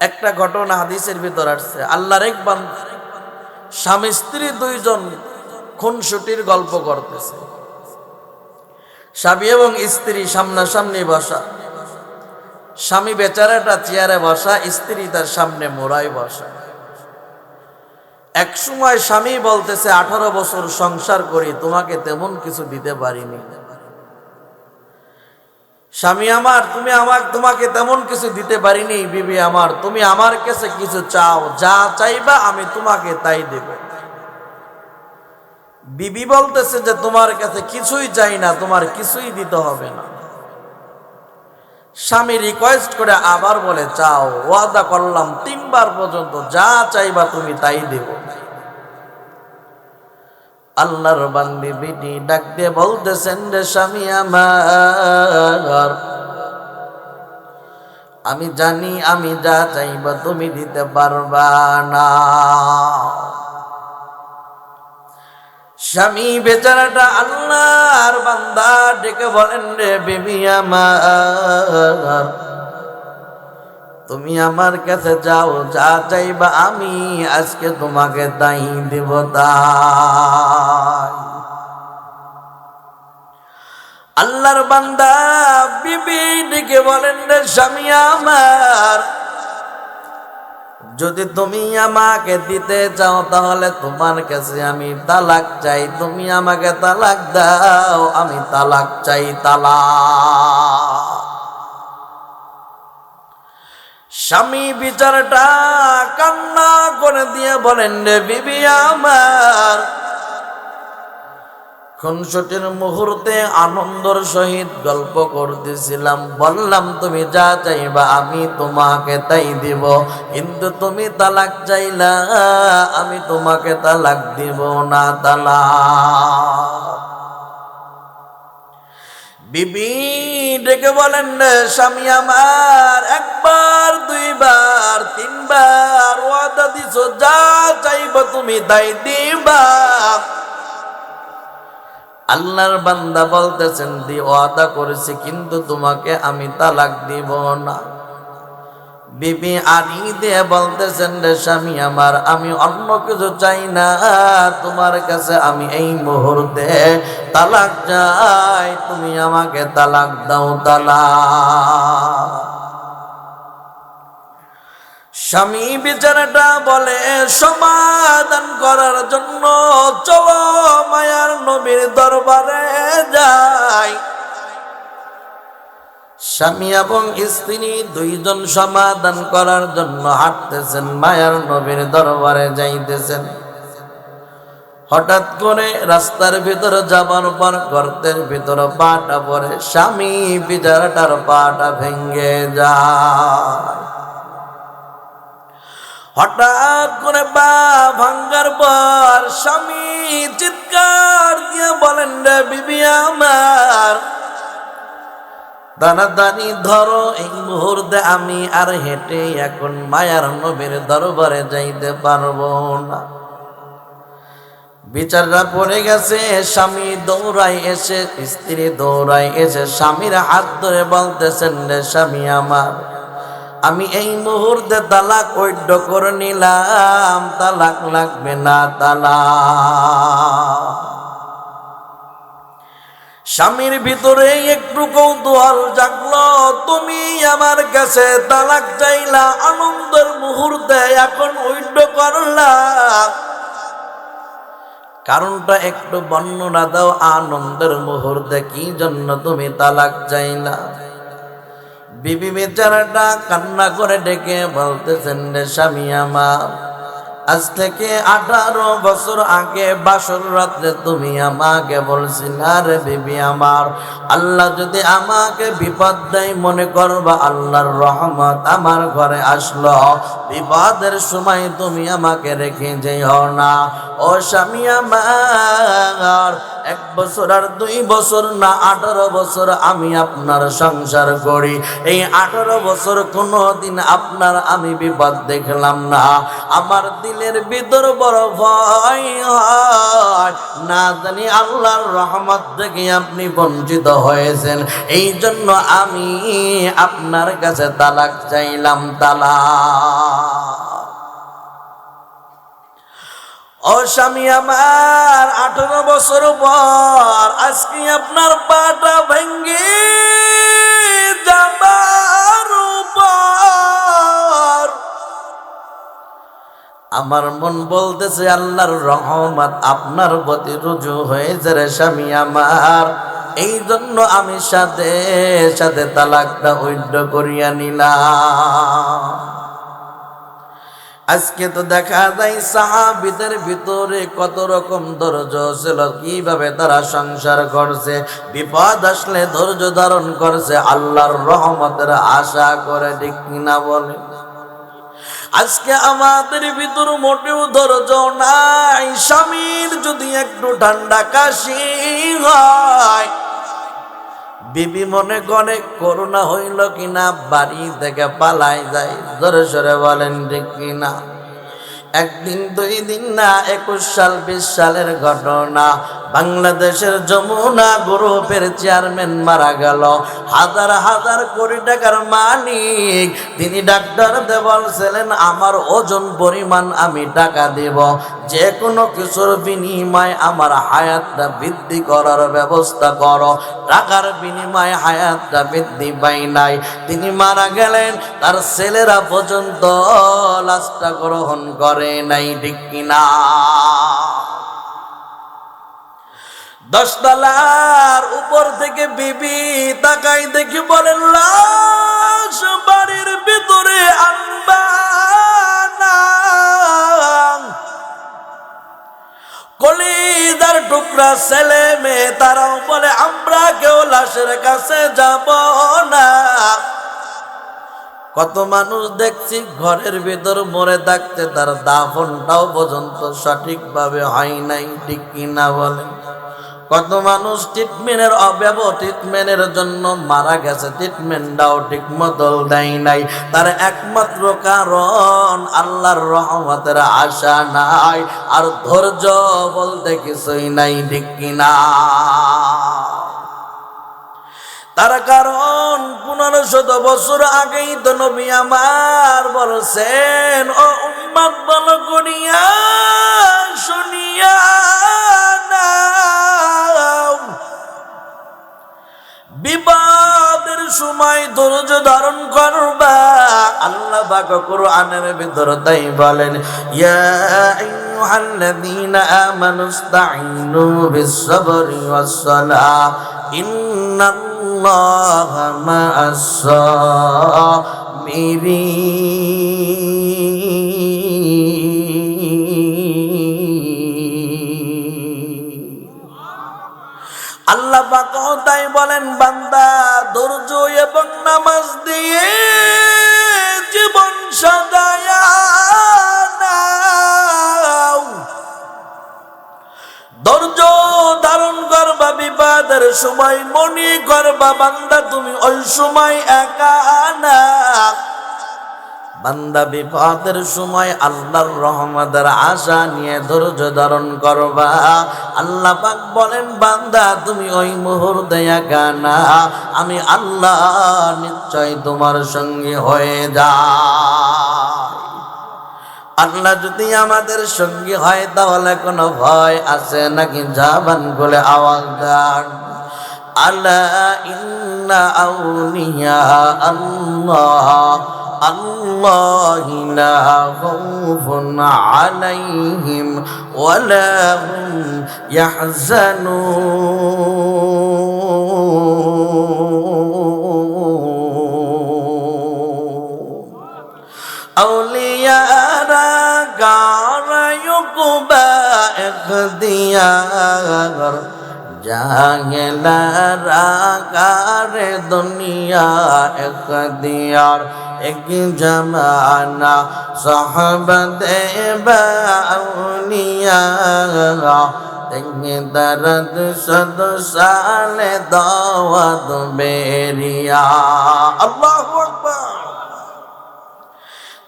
একটা ঘটনা হাদিসের ভিতর আসছে। আল্লাহর এক স্বামী, স্ত্রী দুইজন খুনসুটির গল্প করতেছে। স্বামী এবং স্ত্রী সামনাসামনি বসা। স্বামী বেচারাটা চেয়ারে বসা, স্ত্রী তার সামনে মোড়ায় বসা। এক সময় স্বামী বলতেছে, আঠারো বছর সংসার করি, তোমাকে তেমন কিছু দিতে পারিনি। স্বামী আমার, তুমি আমার তোমাকে তেমন কিছু দিতে পারিনি, বিবি আমার। তুমি আমার কাছে কিছু চাও, যা চাইবা আমি তোমাকে তাই দেব। বিবি বলতেছে যে, তোমার কাছে কিছুই চাই না, তোমার কিছুই দিতে হবে না। স্বামী রিকোয়েস্ট করে আবার বলে, চাও, ওয়াদা করলাম, তিনবার পর্যন্ত যা চাইবা তুমি তাই দেব। আল্লাহর বান্দি বিটি ডাক দিয়ে বলতেছেন রে স্বামী আমার। আমি জানি আমি যা চাইবা তুমি দিতে পারবা না। স্বামী বেচারাটা আল্লাহর বান্দা ডেকে বলেন রে বেবি আমার, তুমি আমার কাছে যাও, যা চাইবা আমি আজকে তোমাকে তাই দেব আল্লাহর বান্দা বিবি ডেকে বলেন, রে স্বামী আমার, যদি তুমি আমাকে দিতে চাও, তাহলে তোমার কাছে আমি তালাক চাই। তুমি আমাকে তালাক দাও, আমি তালাক চাই তালাক। স্বামী বিচারটা কান্না করে দিয়ে বলেন, রে বিবি আমার খুনসুটির মুহূর্তে আনন্দর সহিত গল্প করতেছিলাম। বললাম, তুমি যা চাইবা আমি তোমাকে তাই দিব। কিন্তু তুমি তালাক চাইলা, আমি তোমাকে তালাক দিব না তালাক। বিবি ডেকে বলেন স্বামী আমার, একবার, দুইবার, তিনবার ওয়াদা দিছো, যা চাইব তুমি তাই দিবা। আল্লাহর বান্দা বলতেছেন, দি ওয়াদা করেছি, কিন্তু তোমাকে আমি তালাক দিব না। বিবি আনি দিয়ে বলতেছেন, রে স্বামী আমার, আমি অন্য কিছু চাই না। তোমার কাছে আমি এই মুহূর্তে তালাক চাই। তুমি আমাকে তালাক দাও, তালাক। স্বামী বিচারটা বলে, সমাধান করার জন্য চলো মায়ার নবীর দরবারে যাই। স্বামী এবং স্ত্রী দুইজন সমাধান করার জন্য হাঁটতেছেন, মায়ার নবীর দরবারে যাইতেছেন। হঠাৎ করে রাস্তার ভিতরে যাবার পর গর্তের ভিতরে পাটা পরে স্বামী বিচারটার পাটা ভেঙ্গে যায়। হঠাৎ করে বা ভাঙ্গার পর স্বামী চিৎকার দিয়ে বলেন, রে বিবি আমার দানাদানি ধরো, এই মুহূর্তে আমি আর হেঁটে এখন মায়ার নবীর দরবারে যাইতে পারব না। বিচারটা পড়ে গেছে, স্বামী দৌড়াই এসে, স্ত্রী দৌড়াই এসে স্বামীর হাত ধরে বলতেছেন, রে স্বামী আমার আমি এই মুহূর্তে তালাক ঐড্য করে নিলাম। তালাক লাগবে না, তালাক। স্বামীর ভিতরে একটু কৌতূহল জাগলো। তুমি আমার কাছে তালাক চাইলা, আনন্দের মুহূর্তে এখন ঐড্য করলাম কারণটা একটু বর্ণনা দাও, আনন্দের মুহূর্তে কি জন্য তুমি তালাক চাইলা? বিবি বেচারাটা কান্না করে ডেকে বলতেছেন রে স্বামী আমার আজ থেকে আঠারো বছর আগে বাসর রাত্রে তুমি আমাকে বলছিলা রে বিবি আমার, আল্লাহ যদি আমাকে বিপদ দেয় মনে করবা আল্লাহর রহমত আমার ঘরে আসলো। বিপদের সময় তুমি আমাকে রেখে যেও না। ও স্বামী আমার, এক বছর আর দুই বছর না, আঠারো বছর আমি আপনার সংসার করি। এই আঠারো বছর কোনো দিন আপনার আমি বিপদ দেখলাম না। আমার দিল দিলের ভিতর বড় ভয় হয়। না জানি আল্লাহর রহমত থেকে আপনি বঞ্চিত হয়েছেন। এই জন্য আমি আপনার কাছে তালাক চাইলাম, তালাক। ও স্বামী আমার, আঠারো বছর পর আজকে আপনার পাটা ভেঙ্গে আমার মন বলতেছে, আল্লাহর রহমত আপনার প্রতি রুজু হয়েছে রে স্বামী আমার। এই জন্য আমি সাথে সাথে তালাকটা ঐক্য করিয়া নিলাম। আজকে তো দেখা যায় সাহাবিদের ভিতরে কত রকম ধৈর্য ছিল, কীভাবে তারা সংসার করছে, বিপদ আসলে ধৈর্য ধারণ করছে, আল্লাহর রহমতের আশা করে ঠিক কিনা বলে। আজকে আমাদের ভিতর মোটেও ধৈর্য নাই। স্বামীর যদি একটু ঠান্ডা কাশি হয়, বিবি মনে করে করোনা হইল কিনা, বাড়ি থেকে পালাই যায়। জোরে সরে বলেন, ঠিক কিনা? একদিন, দুই দিন না, একুশ সাল, বিশ সালের ঘটনা। বাংলাদেশের যমুনা গ্রুপের চেয়ারম্যান মারা গেল। হাজার হাজার কোটি টাকার মালিক। তিনি ডাক্তার দেবল ছিলেন, আমার ওজন পরিমাণ আমি টাকা দেব। যে কোনো কিছুর বিনিময়ে আমার হায়াতটা বৃদ্ধি করার ব্যবস্থা করো। টাকার বিনিময়ে হায়াতটা বৃদ্ধি পাই নাই। তিনি মারা গেলেন, তার ছেলেরা পর্যন্ত লাশটা গ্রহণ করে নাই, ঠিক কিনা? দশতলার উপর থেকে বিবি তাকাই দেখি বলেন, লাশ বাড়ির ভিতরে আনবা। কলিদার টুকরা ছেলে মেয়ে তারাও বলে, আমরা কেউ লাশের কাছে যাব না। কত মানুষ দেখছি ঘরের ভিতর মরে থাকতে তার দাফনটাও পর্যন্ত সঠিকভাবে হয় নাই, ঠিক কিনা বলেন কত মানুষ ট্রিটমেন্টের অব্যব ট্রিটমেন্টের জন্য মারা গেছে ট্রিটমেন্টটাও ঠিক মতো দেয় নাই তার একমাত্র কারণ আল্লাহর রহমতের আশা নাই, আর ধৈর্য বলতে কিছুই নাই, ঠিক কিনা তার কারণ পনেরো শত বছর আগেই তো নবী আমার বলছেন, ও উম্মাদ বল করিয়া শুনিয়া নাও। বিবাদের সময় ধৈর্য ধারণ করবা। আল্লাহ পাক কোরআনের ভিতর তাই বলেন, ইয়া আইয়ুহাল্লাযীনা ইন্নাল্লাহা মা'আস-সাবিরিন পাক তাই বলেন, বান্দা, ধৈর্য এবং নামাজ দিয়ে জীবন। ধৈর্য ধারণ বিবাদের সময় মনে করবা, বান্দা, তুমি ওই সময় একা না বান্দা বিপদের সময় আল্লাহর রহমতের আশা নিয়ে ধৈর্য ধারণ করবা। আল্লাহ পাক বলেন, বান্দা, তুমি ওই মুহূর্তে একা না। আমি আল্লাহ নিশ্চয় তোমার সঙ্গে হয়ে যা আল্লাহ যদি আমাদের সঙ্গে হয়, তাহলে কোনো ভয় আছে? নাকি জাবান বলে আওয়াজ দেন ألا إن أولياء الله الله لا خوف عليهم ولا هم يحزنون. أولياء غار يقبى اختيار জাহেলারা কারে দুনিয়া এখদিয়ার এক জমানা সাহবতে বাউনিয়া দরদ সদ সালে দাওয়াত বেরিয়া।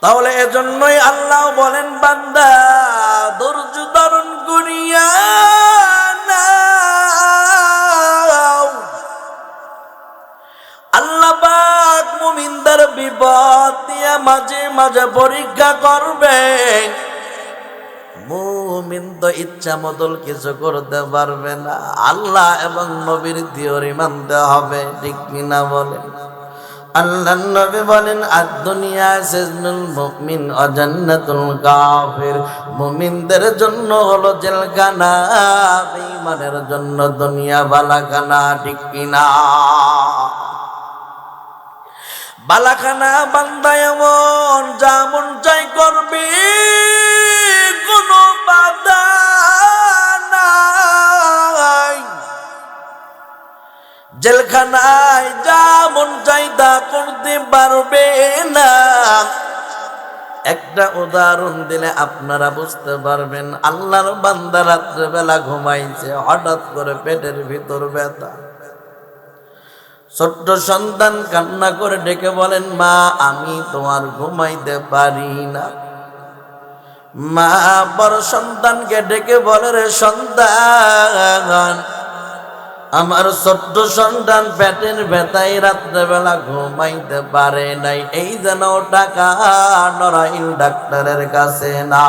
তাহলে এজন্যই আল্লাহ বলেন, বান্দা, ধৈর্য ধারণ করিয়া নাও। আল্লাহ পাক মুমিনদের বিপদ দিয়া মাঝে মাঝে পরীক্ষা করবে। মুমিন ইচ্ছা মতল কিছু করতে পারবে না। আল্লাহ এবং নবীর থিওরি মানতে হবে, ঠিক কিনা বলেন? আল্লাহ নবী বলেন আর দুনিয়া সিজনুল মুমিন ও জান্নাতুল কাফির। মুমিনদের জন্য হলো জেলখানা, বেঈমানের জন্য দুনিয়া বালাখানা ঠিক কিনা বালাখানা বান্দা এমন যেমন চাই করবে, কোনো জেলখানায় যেমন চাই তা করতে পারবে না। একটা উদাহরণ দিলে আপনারা বুঝতে পারবেন, আল্লাহর বান্দা রাত্রেবেলা ঘুমাইছে, হঠাৎ করে পেটের ভিতর ব্যথা। ছোট্ট সন্তান কান্না করে ডেকে বলেন, মা, আমি তোমার ঘুমাইতে পারি না। মা বড় সন্তানকে ডেকে বলে, রে সন্তান, আমার ছোট্ট সন্তান পেটের ব্যথায় রাত্রেবেলা ঘুমাইতে পারে নাই। এই যেন টাকা নরাইল ডাক্তারের কাছে না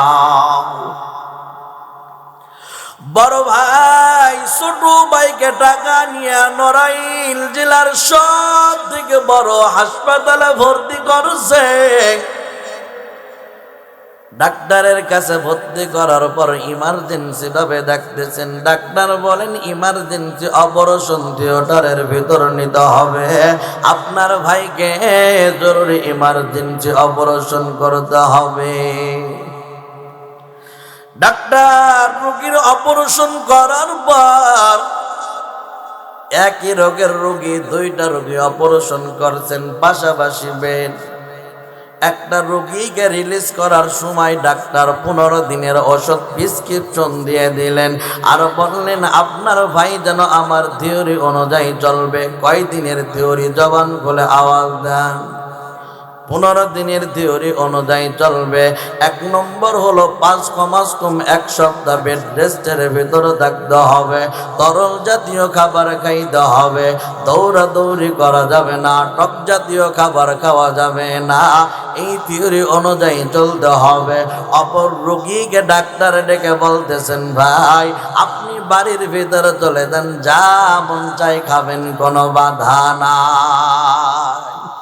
বড় ভাই, ছোট ভাইকে টাকা নিয়ে নরাইল জেলার সব থেকে বড় হাসপাতালে ভর্তি করছে। ডাক্তারের কাছে ভর্তি করার পর ইমার্জেন্সি ভাবে ডাকতেছেন। ডাক্তার বলেন ইমার্জেন্সি অপারেশন থিয়েটারের ভিতর নিতে হবে। আপনার ভাইকে জরুরি ইমার্জেন্সি অপারেশন করতে হবে। ডাক্তার রোগীর অপারেশন করার পর একই রোগের রোগী, দুইটা রোগী অপারেশন করছেন, পাশাপাশি বেড। একটা রোগীকে রিলিজ করার সময় ডাক্তার পনেরো দিনের ওষুধ প্রেসক্রিপশন দিয়ে দিলেন আর বললেন, আপনার ভাই যেন আমার থিওরি অনুযায়ী চলবে। কয় দিনের থিওরি জবান খুলে আওয়াজ দেন। পনেরো দিনের থিওরি অনুযায়ী চলবে। এক নম্বর হলো পাঁচ কমাস কম এক সপ্তাহ বেড রেস্টের ভিতরে থাকতে হবে। তরল জাতীয় খাবার খাইতে হবে। দৌড়াদৌড়ি করা যাবে না, টক জাতীয় খাবার খাওয়া যাবে না। এই থিওরি অনুযায়ী চলতে হবে। অপর রোগীকে ডাক্তার ডেকে বলতেছেন, ভাই, আপনি বাড়ির ভিতরে চলে যান, যা মন চাই খাবেন, কোনো বাধা নাই।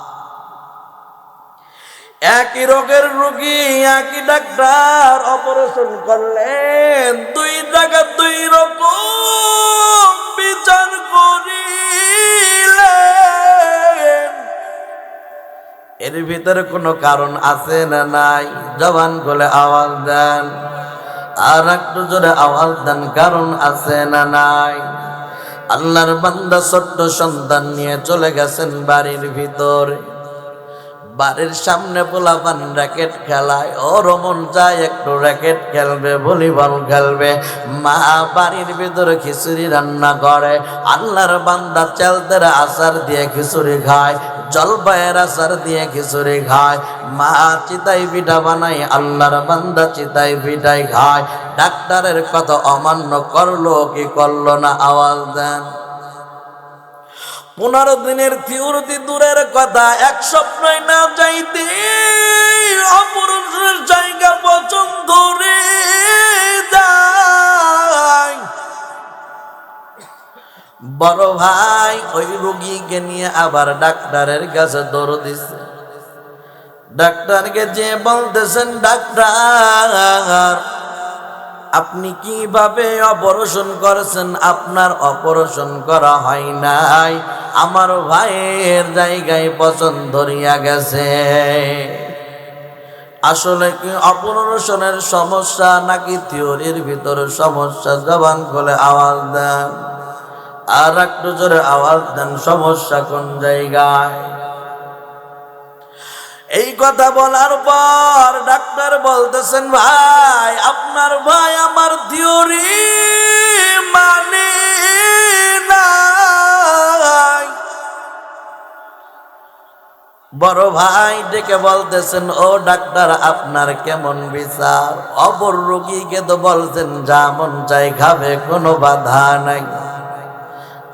একই রোগের রোগী, একই ডাক্তার অপারেশন করলেন। দুই জায়গা দুই রকম বিচার করিলেন। এর ভিতরে কোনো কারণ আছে না নাই? জবান বলে আওয়াজ দেন। আর একটু জোরে আওয়াজ দেন, কারণ আছে না নাই? আল্লাহর বান্দা ছোট্ট সন্তান নিয়ে চলে গেছেন বাড়ির ভিতরে। বাড়ির সামনে পোলাপান র্যাকেট খেলায় ও রমন যায় একটু র্যাকেট খেলবে, ভলিবল খেলবে। মা বাড়ির ভিতরে খিচুড়ি রান্না করে, আল্লাহর বান্দা চালতের আচার দিয়ে খিচুড়ি খায়, জলপাইয়ের আচার দিয়ে খিচুড়ি খায়। মা চিতাই পিঠা বানাই আল্লাহর বান্দা চিতাই পিঠাই খায়। ডাক্তারের কথা অমান্য করল, কি করল না, আওয়াজ দেন। পনেরো দিনের থিওরিতে দূরের কথা, এক স্বপ্নই না যাইতে অপরুষের জায়গা পছন্দ রে বড় ভাই ওই রোগীকে নিয়ে আবার ডাক্তারের কাছে দৌড় দিছে। ডাক্তারকে যে বলতেছেন, ডাক্তার, আপনি কীভাবে অপারেশন করেছেন? আপনার অপারেশন করা হয় নাই। আমার ভাইয়ের জায়গায় পছন্দ ধরিয়া গেছে। আসলে কি অপারেশনের সমস্যা নাকি থিওরির ভিতরে সমস্যা? জবান করে আওয়াজ দেন। আর একটু জোরে আওয়াজ দেন, সমস্যা কোন জায়গায়? এই কথা বলার পর ডাক্তার বলতেছেন, ভাই, আপনার ভাই আমার থিওরি মানে নাই বড় ভাই ডেকে বলতেছেন, ও ডাক্তার, আপনার কেমন বিচার? অপর রোগীকে তো বলছেন, যা মন চাই খাবে, কোনো বাধা নাই।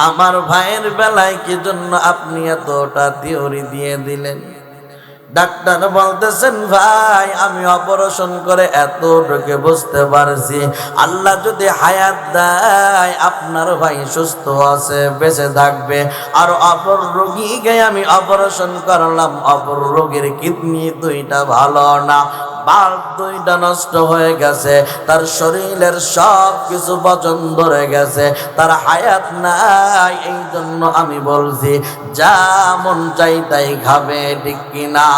আমার ভাইয়ের বেলায় কি জন্য আপনি এতটা থিওরি দিয়ে দিলেন? ডাক্তার বলতেছেন, ভাই, আমি অপারেশন করে এত এতটুকু বুঝতে পারছি। আল্লাহ যদি হায়াত দেয়, আপনার ভাই সুস্থ আছে, বেঁচে থাকবে। আর অপর রোগীকে আমি অপারেশন করলাম, অপর রোগীর কিডনি দুইটা ভালো না। বাল্ব দুইটা নষ্ট হয়ে গেছে, তার শরীরের সব কিছু বচন ধরে গেছে, তার হায়াত নাই এই জন্য আমি বলছি, যা মন চাই তাই খাবে, ঠিক কিনা?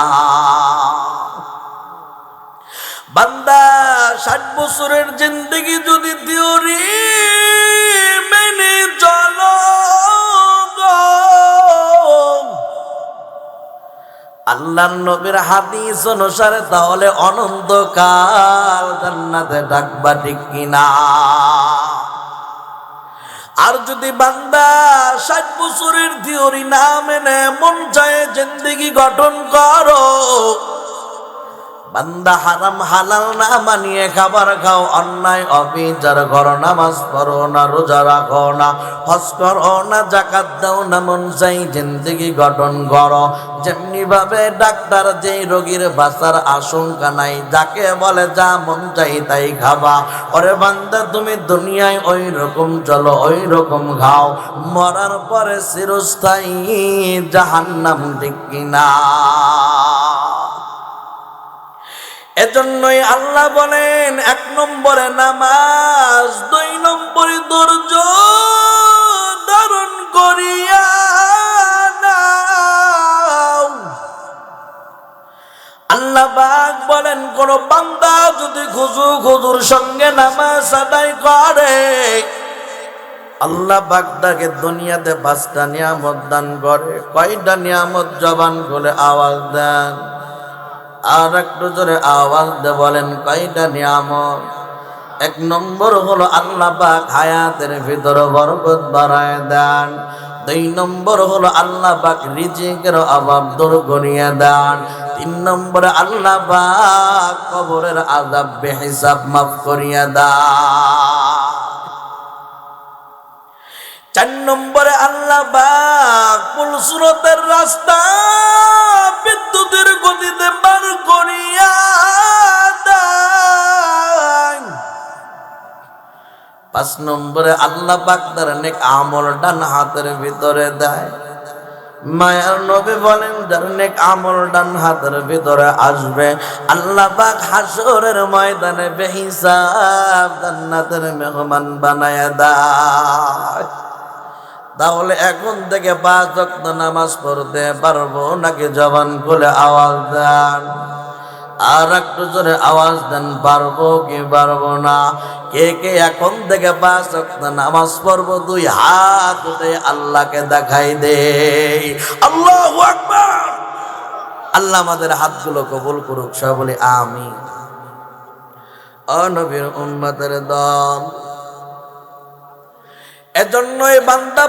বান্দা, ষাট বছরের জিন্দগি যদি থিওরি মেনে চলো গো আল্লাহর নবীর হাদিস অনুসারে তাহলে অনন্তকাল জান্নাতে ডাকবা ঠিক কিনা? আর যদি বান্দা ষাট বছরের থিওরি না মেনে মন চায় জিন্দিগি গঠন করো বান্দা হারাম হালাল না মানিয়ে খাবার খাও, অন্যায়, অবিচার করো নামাজ পড়ো না, রোজা রাখো না, হজ করো না, জাকাত দাও না, মন চাই জিন্দিগি গঠন করো। যেমনি ভাবে ডাক্তার যেই রোগীর বাঁচার আশঙ্কা নাই, যাকে বলে যা মন চাই তাই খাবা। ওরে বান্দা, তুমি দুনিয়ায় ওই রকম চলো ওই রকম খাও। মরার পরে চিরস্থায়ী জাহান্নাম ঠিক কিনা? এজন্যই আল্লাহ বলেন, এক নম্বরে নামাজ, দুই নম্বরে ধৈর্য ধারণ করিয়া। আল্লাহ বাগ বলেন, কোন বান্দা যদি খুজু খুজুর সঙ্গে নামাজ আদায় করে, আল্লাহ বাগদাকে দুনিয়াতে পাঁচটা নিয়ামত দান করে, কয়টা নিয়ামত জবান করে আওয়াজ দেন আর একটু জোরে আওয়াজ দে বলেন, কয়টা নিয়ামত? এক নম্বর হলো আল্লাহ পাক হায়াতের ভিতর বরকত বাড়ায় দেন। দুই নম্বর হলো আল্লাহ পাক রিজিকের অভাব দূর করিয়ে দেন। তিন নম্বরে আল্লাহ পাক কবরের আজাব বেহিসাব মাফ করিয়া দেন। চার নম্বরে আল্লাহ বাক রাস্তা বিদ্যুতের গতিতে বার করিয়া। পাঁচ নম্বরে আল্লাহ পাক তার অনেক আমল ডান হাতের ভিতরে দেয় মায়ার নবী বলেন, যার নেক আমল ডান হাতের ভিতরে আসবে, আল্লাহ পাক হাসরের ময়দানে বেহিসাব জান্নাতের মেহমান বানায় দেয় তাহলে এখন থেকে পাঁচ ওয়াক্ত নামাজ পড়তে পারব নাকি জবান খুলে আওয়াজ দেন? আর একটু জোরে আওয়াজ দেন, পারব কি পারব না? কে কে এখন থেকে পাঁচ ওয়াক্ত নামাজ পড়ব? দুই হাত উঠে আল্লাহকে দেখাই দে আল্লাহ আল্লাহ আমাদের হাতগুলো কবুল করুক সব বলে আমি অনবীর উম্মতের দল। এজন্যই বান্দা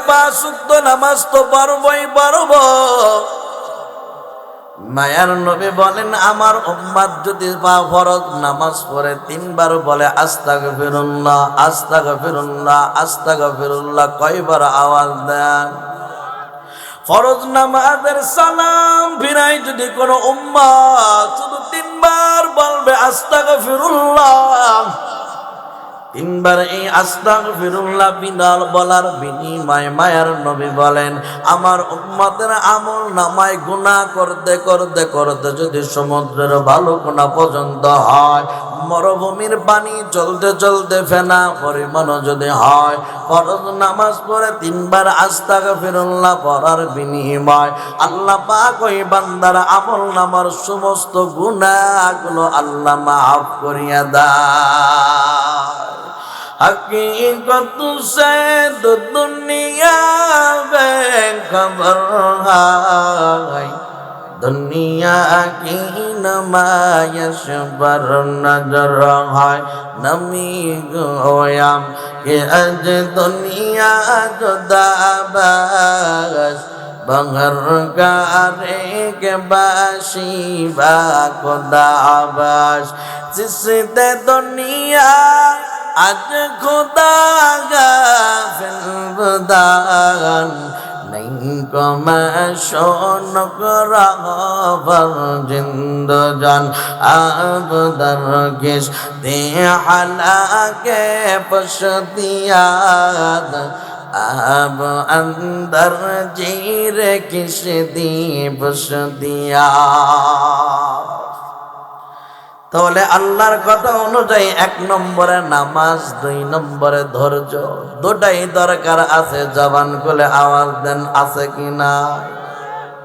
উক্ত নামাজ তো পারবই, পারব। মায়ার নবী বলেন, আমার উম্মাদ যদি পা ফরজ নামাজ পড়ে, তিনবার বলে আস্তাগ ফিরুল্লাহ আস্তাগ ফিরুল্লাহ আস্তাগ ফিরুল্লাহ কয়বার আওয়াজ দেন? ফরজ নামাজের সালাম ফিরাই যদি কোনো উম্মা শুধু তিনবার বলবে আস্তাগ ফিরুল্লাহ তিনবার এই আস্তাগ ফিরুল্লাহ বিনাল বলার বিনিময় মায়ার নবী বলেন, আমার উম্মতের আমল নামায় গুণা করতে করতে করতে যদি সমুদ্রের ভালো কোনা পর্যন্ত হয়, মরুভূমির পানি চলতে চলতে ফেনা পরিমাণ যদি হয়, ফরজ নামাজ পড়ে তিনবার আস্তাগ ফিরুল্লাহ পড়ার বিনিময় আল্লাহ পাক ওই বান্দার আমল নামার সমস্ত গুনাহগুলো আল্লাহ মাফ করিয়া দেয়। হকিকত সে তো দুনিয়া খবর হাই দুনিয়া কি নমায়শ বর নজর হয়। নমি গোয়াম, কে আজ দুনিয়া জুদা বাস বঙ্গর গারে কে বা কোদা বাস জিসতে দুনিয়া আজ খোদা ফেলবদান জিন্দজান। আবদার গেস দে হালাকে পশদিয়াদ আব অন্দর জির কিস দিয়ে বস তাহলে আল্লাহর কথা অনুযায়ী এক নম্বরে নামাজ, দুই নম্বরে ধৈর্য। দুটাই দরকার আছে, জবান খুলে আওয়াজ দেন, আছে কি না